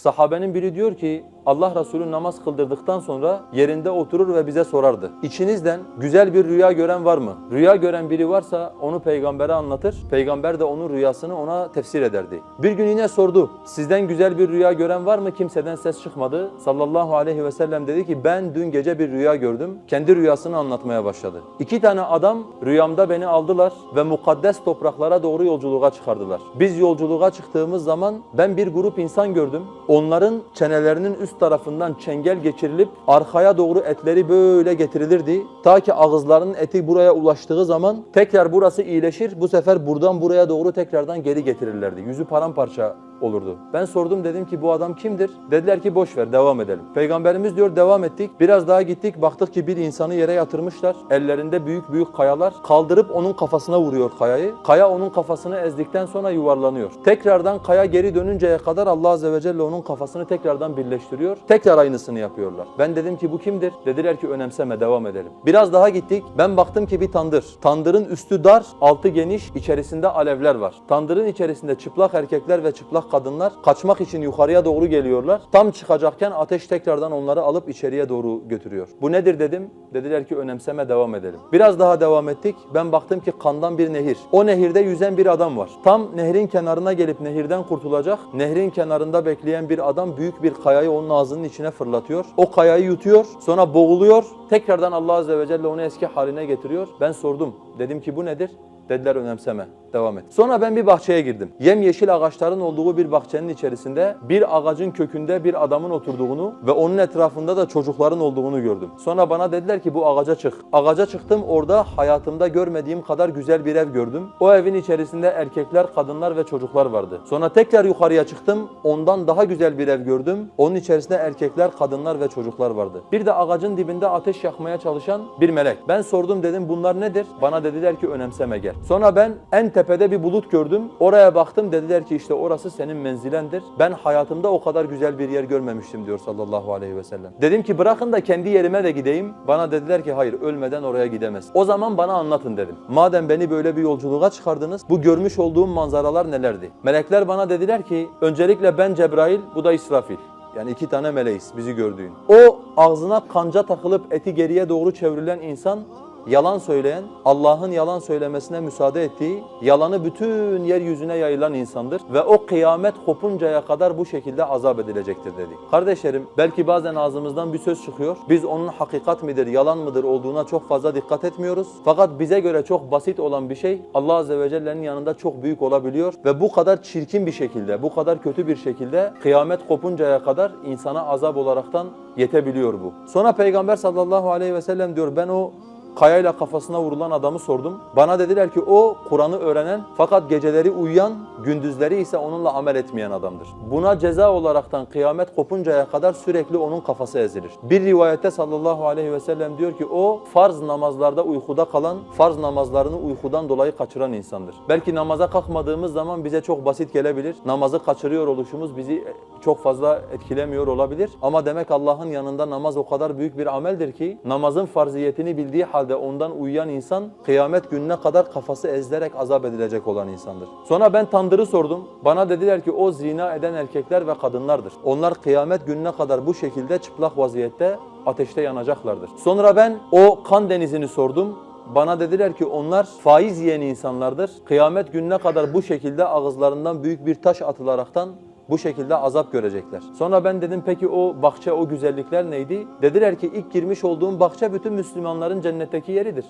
Sahabenin biri diyor ki Allah Resulü namaz kıldırdıktan sonra yerinde oturur ve bize sorardı. İçinizden güzel bir rüya gören var mı? Rüya gören biri varsa onu peygambere anlatır. Peygamber de onun rüyasını ona tefsir ederdi. Bir gün yine sordu. Sizden güzel bir rüya gören var mı? Kimseden ses çıkmadı. Sallallahu aleyhi ve sellem dedi ki ben dün gece bir rüya gördüm. Kendi rüyasını anlatmaya başladı. İki tane adam rüyamda beni aldılar ve mukaddes topraklara doğru yolculuğa çıkardılar. Biz yolculuğa çıktığımız zaman ben bir grup insan gördüm. Onların çenelerinin üst tarafından çengel geçirilip arkaya doğru etleri böyle getirilirdi. Ta ki ağızlarının eti buraya ulaştığı zaman tekrar burası iyileşir. Bu sefer buradan buraya doğru tekrardan geri getirirlerdi. Yüzü paramparça olurdu. Ben sordum dedim ki bu adam kimdir? Dediler ki boş ver devam edelim. Peygamberimiz diyor devam ettik. Biraz daha gittik baktık ki bir insanı yere yatırmışlar. Ellerinde büyük büyük kayalar. Kaldırıp onun kafasına vuruyor kayayı. Kaya onun kafasını ezdikten sonra yuvarlanıyor. Tekrardan kaya geri dönünceye kadar Allah Azze ve Celle onun kafasını tekrardan birleştiriyor. Tekrar aynısını yapıyorlar. Ben dedim ki bu kimdir? Dediler ki önemseme devam edelim. Biraz daha gittik. Ben baktım ki bir tandır. Tandırın üstü dar, altı geniş, içerisinde alevler var. Tandırın içerisinde çıplak erkekler ve çıplak kadınlar kaçmak için yukarıya doğru geliyorlar. Tam çıkacakken ateş tekrardan onları alıp içeriye doğru götürüyor. Bu nedir dedim. Dediler ki önemseme devam edelim. Biraz daha devam ettik. Ben baktım ki kandan bir nehir. O nehirde yüzen bir adam var. Tam nehrin kenarına gelip nehirden kurtulacak. Nehrin kenarında bekleyen bir adam büyük bir kayayı onun ağzının içine fırlatıyor. O kayayı yutuyor. Sonra boğuluyor. Tekrardan Allah Azze ve Celle onu eski haline getiriyor. Ben sordum. Dedim ki bu nedir? Dediler önemseme. Devam et. Sonra ben bir bahçeye girdim. Yemyeşil ağaçların olduğu bir bahçenin içerisinde bir ağacın kökünde bir adamın oturduğunu ve onun etrafında da çocukların olduğunu gördüm. Sonra bana dediler ki bu ağaca çık. Ağaca çıktım orada hayatımda görmediğim kadar güzel bir ev gördüm. O evin içerisinde erkekler, kadınlar ve çocuklar vardı. Sonra tekrar yukarıya çıktım. Ondan daha güzel bir ev gördüm. Onun içerisinde erkekler, kadınlar ve çocuklar vardı. Bir de ağacın dibinde ateş yakmaya çalışan bir melek. Ben sordum dedim bunlar nedir? Bana dediler ki önemseme gel. Sonra ben en tepede bir bulut gördüm. Oraya baktım dediler ki işte orası senin menzilendir. Ben hayatımda o kadar güzel bir yer görmemiştim diyor sallallahu aleyhi ve sellem. Dedim ki bırakın da kendi yerime de gideyim. Bana dediler ki hayır ölmeden oraya gidemez. O zaman bana anlatın dedim. Madem beni böyle bir yolculuğa çıkardınız bu görmüş olduğum manzaralar nelerdi? Melekler bana dediler ki öncelikle ben Cebrail bu da İsrafil. Yani iki tane meleğiz bizi gördüğün. O ağzına kanca takılıp eti geriye doğru çevrilen insan yalan söyleyen, Allah'ın yalan söylemesine müsaade ettiği, yalanı bütün yeryüzüne yayılan insandır ve o kıyamet kopuncaya kadar bu şekilde azap edilecektir dedi. Kardeşlerim belki bazen ağzımızdan bir söz çıkıyor. Biz onun hakikat midir, yalan mıdır olduğuna çok fazla dikkat etmiyoruz. Fakat bize göre çok basit olan bir şey Allah Azze ve Celle'nin yanında çok büyük olabiliyor ve bu kadar çirkin bir şekilde, bu kadar kötü bir şekilde kıyamet kopuncaya kadar insana azap olaraktan yetebiliyor bu. Sonra Peygamber sallallahu aleyhi ve sellem diyor ben o kayayla kafasına vurulan adamı sordum. Bana dediler ki o Kur'an'ı öğrenen fakat geceleri uyuyan, gündüzleri ise onunla amel etmeyen adamdır. Buna ceza olaraktan kıyamet kopuncaya kadar sürekli onun kafası ezilir. Bir rivayette sallallahu aleyhi ve sellem diyor ki o farz namazlarda uykuda kalan, farz namazlarını uykudan dolayı kaçıran insandır. Belki namaza kalkmadığımız zaman bize çok basit gelebilir. Namazı kaçırıyor oluşumuz bizi çok fazla etkilemiyor olabilir. Ama demek Allah'ın yanında namaz o kadar büyük bir ameldir ki namazın farziyetini bildiği halde ondan uyuyan insan kıyamet gününe kadar kafası ezilerek azap edilecek olan insandır. Sonra ben tandırı sordum. Bana dediler ki o zina eden erkekler ve kadınlardır. Onlar kıyamet gününe kadar bu şekilde çıplak vaziyette ateşte yanacaklardır. Sonra ben o kan denizini sordum. Bana dediler ki onlar faiz yiyen insanlardır. Kıyamet gününe kadar bu şekilde ağızlarından büyük bir taş atılaraktan bu şekilde azap görecekler. Sonra ben dedim peki o bahçe, o güzellikler neydi? Dediler ki ilk girmiş olduğum bahçe bütün Müslümanların cennetteki yeridir.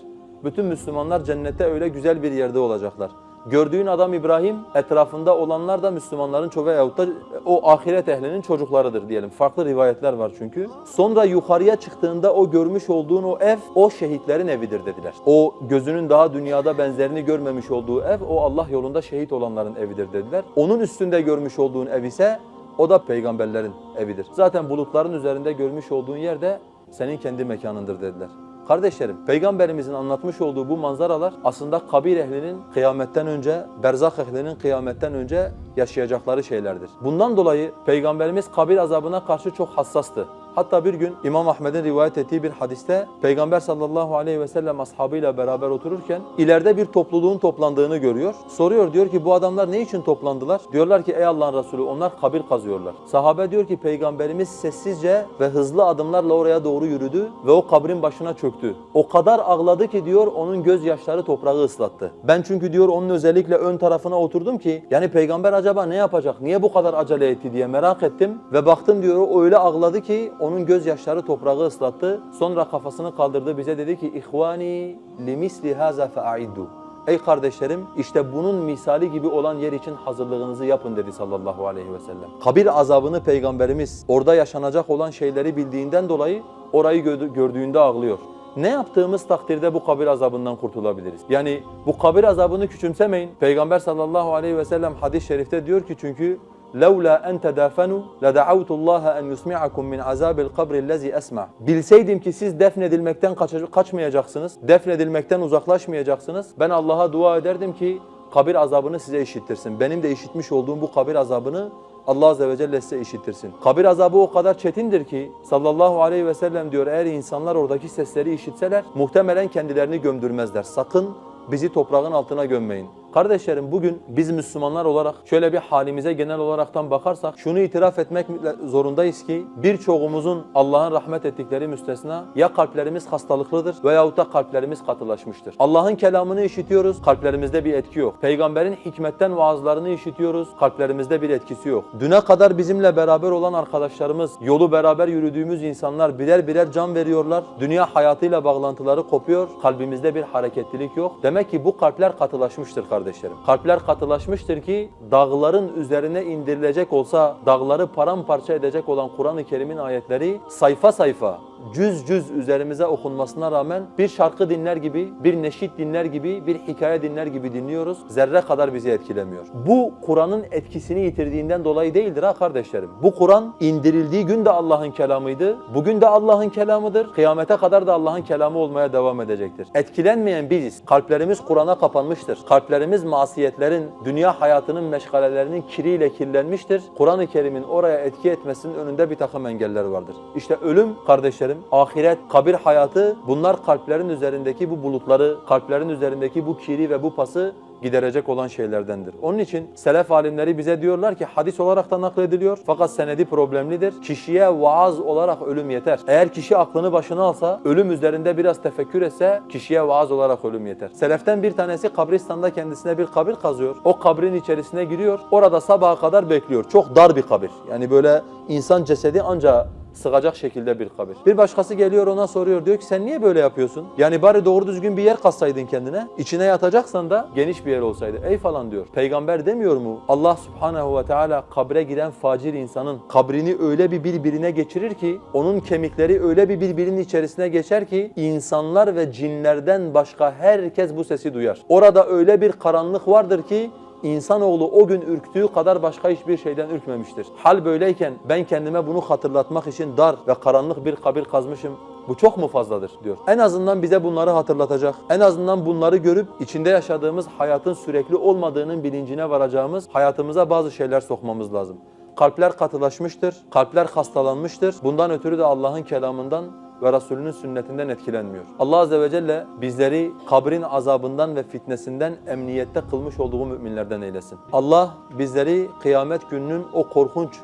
Bütün Müslümanlar cennette öyle güzel bir yerde olacaklar. Gördüğün adam İbrahim, etrafında olanlar da Müslümanların çoğu veyahut da o ahiret ehlinin çocuklarıdır diyelim. Farklı rivayetler var çünkü. Sonra yukarıya çıktığında o görmüş olduğun o ev, o şehitlerin evidir dediler. O gözünün daha dünyada benzerini görmemiş olduğu ev, o Allah yolunda şehit olanların evidir dediler. Onun üstünde görmüş olduğun ev ise o da peygamberlerin evidir. Zaten bulutların üzerinde görmüş olduğun yer de senin kendi mekanındır dediler. Kardeşlerim, Peygamberimizin anlatmış olduğu bu manzaralar aslında kabir ehlinin kıyametten önce, berzak ehlinin kıyametten önce yaşayacakları şeylerdir. Bundan dolayı Peygamberimiz kabir azabına karşı çok hassastı. Hatta bir gün İmam Ahmed'in rivayet ettiği bir hadiste Peygamber sallallahu aleyhi ve sellem ashabıyla beraber otururken ileride bir topluluğun toplandığını görüyor. Soruyor diyor ki bu adamlar ne için toplandılar? Diyorlar ki ey Allah'ın Resulü onlar kabir kazıyorlar. Sahabe diyor ki Peygamberimiz sessizce ve hızlı adımlarla oraya doğru yürüdü ve o kabrin başına çöktü. O kadar ağladı ki diyor onun gözyaşları toprağı ıslattı. Ben çünkü diyor onun özellikle ön tarafına oturdum ki yani peygamber acaba ne yapacak? Niye bu kadar acele etti diye merak ettim ve baktım diyor o öyle ağladı ki onun gözyaşları toprağı ıslattı. Sonra kafasını kaldırdı bize dedi ki ihvani limisli haza fa'iddu. Ey kardeşlerim işte bunun misali gibi olan yer için hazırlığınızı yapın dedi sallallahu aleyhi ve sellem. Kabir azabını peygamberimiz orada yaşanacak olan şeyleri bildiğinden dolayı orayı gördü- gördüğünde ağlıyor. Ne yaptığımız takdirde bu kabir azabından kurtulabiliriz? Yani bu kabir azabını küçümsemeyin. Peygamber sallallahu aleyhi ve sellem hadis-i şerifte diyor ki çünkü لولا en tedafenu لدعوت الله en yusmi'akum min azabil kabri lezi esma. Bilseydim ki siz defnedilmekten kaç- kaçmayacaksınız, defnedilmekten uzaklaşmayacaksınız. Ben Allah'a dua ederdim ki kabir azabını size işittirsin. Benim de işitmiş olduğum bu kabir azabını Allah azze ve celle size işittirsin. Kabir azabı o kadar çetindir ki sallallahu aleyhi ve sellem diyor eğer insanlar oradaki sesleri işitseler muhtemelen kendilerini gömdürmezler. Sakın bizi toprağın altına gömmeyin. Kardeşlerim bugün biz Müslümanlar olarak şöyle bir halimize genel olaraktan bakarsak şunu itiraf etmek zorundayız ki birçoğumuzun Allah'ın rahmet ettikleri müstesna ya kalplerimiz hastalıklıdır veyahut da kalplerimiz katılaşmıştır. Allah'ın kelamını işitiyoruz, kalplerimizde bir etki yok. Peygamberin hikmetten vaazlarını işitiyoruz, kalplerimizde bir etkisi yok. Düne kadar bizimle beraber olan arkadaşlarımız, yolu beraber yürüdüğümüz insanlar birer birer can veriyorlar. Dünya hayatıyla bağlantıları kopuyor, kalbimizde bir hareketlilik yok. Demek ki bu kalpler katılaşmıştır kardeşlerim. Kalpler katılaşmıştır ki dağların üzerine indirilecek olsa dağları paramparça edecek olan Kur'an-ı Kerim'in ayetleri sayfa sayfa cüz cüz üzerimize okunmasına rağmen bir şarkı dinler gibi, bir neşit dinler gibi, bir hikaye dinler gibi dinliyoruz. Zerre kadar bizi etkilemiyor. Bu Kur'an'ın etkisini yitirdiğinden dolayı değildir ha kardeşlerim. Bu Kur'an indirildiği gün de Allah'ın kelamıydı. Bugün de Allah'ın kelamıdır. Kıyamete kadar da Allah'ın kelamı olmaya devam edecektir. Etkilenmeyen biziz. Kalplerimiz Kur'an'a kapanmıştır. Kalplerimiz masiyetlerin, dünya hayatının meşgalelerinin kiriyle kirlenmiştir. Kur'an-ı Kerim'in oraya etki etmesinin önünde bir takım engeller vardır. İşte ölüm kardeşlerim, ahiret, kabir hayatı bunlar kalplerin üzerindeki bu bulutları, kalplerin üzerindeki bu kiri ve bu pası giderecek olan şeylerdendir. Onun için selef alimleri bize diyorlar ki hadis olarak da naklediliyor fakat senedi problemlidir. Kişiye vaaz olarak ölüm yeter. Eğer kişi aklını başına alsa, ölüm üzerinde biraz tefekkür etse kişiye vaaz olarak ölüm yeter. Seleften bir tanesi kabristanda kendisine bir kabir kazıyor. O kabrin içerisine giriyor. Orada sabaha kadar bekliyor. Çok dar bir kabir. Yani böyle insan cesedi ancak sığacak şekilde bir kabir. Bir başkası geliyor ona soruyor diyor ki sen niye böyle yapıyorsun? Yani bari doğru düzgün bir yer kazsaydın kendine. İçine yatacaksan da geniş bir yer olsaydı. Ey falan diyor. Peygamber demiyor mu? Allah subhanehu ve teala kabre giren facir insanın kabrini öyle bir birbirine geçirir ki onun kemikleri öyle bir birbirinin içerisine geçer ki insanlar ve cinlerden başka herkes bu sesi duyar. Orada öyle bir karanlık vardır ki İnsanoğlu o gün ürktüğü kadar başka hiçbir şeyden ürkmemiştir. Hal böyleyken ben kendime bunu hatırlatmak için dar ve karanlık bir kabir kazmışım. Bu çok mu fazladır diyor. En azından bize bunları hatırlatacak. En azından bunları görüp içinde yaşadığımız hayatın sürekli olmadığının bilincine varacağımız hayatımıza bazı şeyler sokmamız lazım. Kalpler katılaşmıştır, kalpler hastalanmıştır. Bundan ötürü de Allah'ın kelamından ve Resulünün sünnetinden etkilenmiyor. Allah Azze ve Celle bizleri kabrin azabından ve fitnesinden emniyette kılmış olduğu müminlerden eylesin. Allah bizleri kıyamet gününün o korkunç,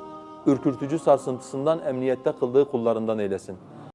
ürkürtücü sarsıntısından emniyette kıldığı kullarından eylesin.